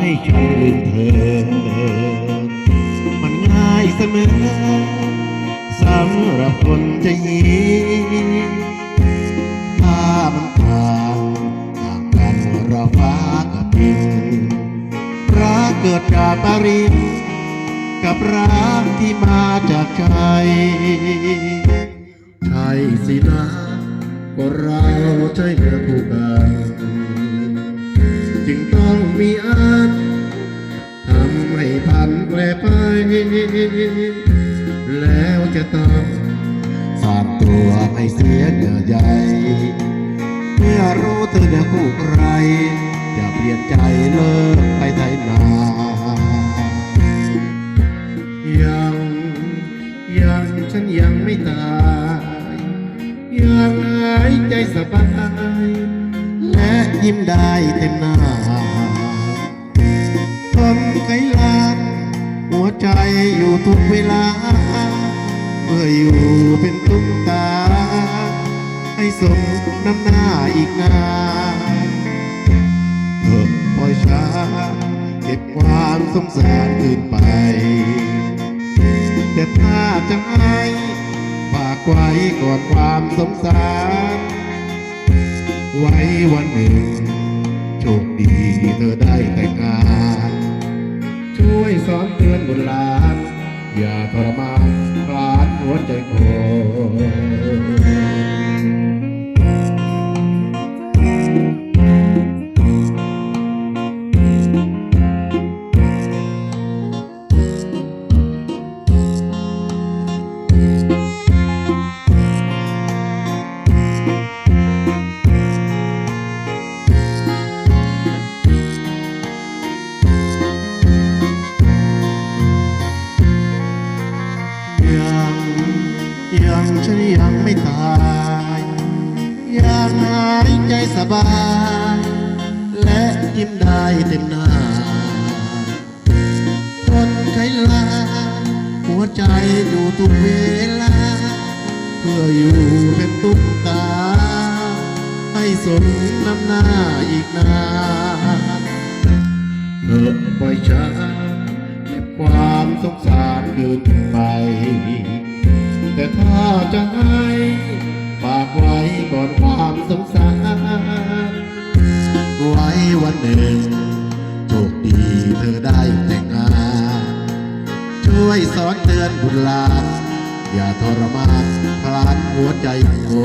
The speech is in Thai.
ให้ฉันลืมเธอ มันง่ายเสมอสำหรับคนใจยีถ้ามันต่างห่างกันเราฟ้ากับดินรักเกิดจากปรินกับรักที่มาจากใจใช่สินะก็เราใช่เนื้อคู่กัน มีอันทำให้พันแปรไป แล้วจะต้องสานตัวไม่เสียเหงื่อใหญ่เมื่อรู้เธอเนื้อคู่ใคร จะเปลี่ยนใจเลิกไปไทยนายังยังฉันยังไม่ตายยังหายใจสบาย และยิ้มได้เต็มหน้า ทุกเวลา เมื่ออยู่เป็นตุ๊กตา ให้สมน้ำหน้าอีกนานเธอปล่อยช้า เก็บความสงสารคืนไป แต่ถ้าจะให้ฝากไว้ก่อนความสงสาร ไว้วันหนึ่ง โชคดีเธอได้แต่งงาน ช่วยสอนเตือนบุญหลาน อย่าทรมาน ยังฉันยังไม่ตายยังหายใจสบาย และยิ้มได้เต็มหน้าคนไขลา หัวใจอยู่ทุกเวลา เพื่ออยู่เป็นตุ๊กตา ให้สมน้ำหน้าอีกนานเธอปล่อยช้าเก็บความสงสารคืนไปแต่ ถ้าจะให้ฝากไว้ก่อนความสงสาร ไว้วันหนึ่งโชคดีเธอได้แต่งงาน ช่วยสอนเตือนบุตรหลานอย่าทรมานพลานหัวใจโอ้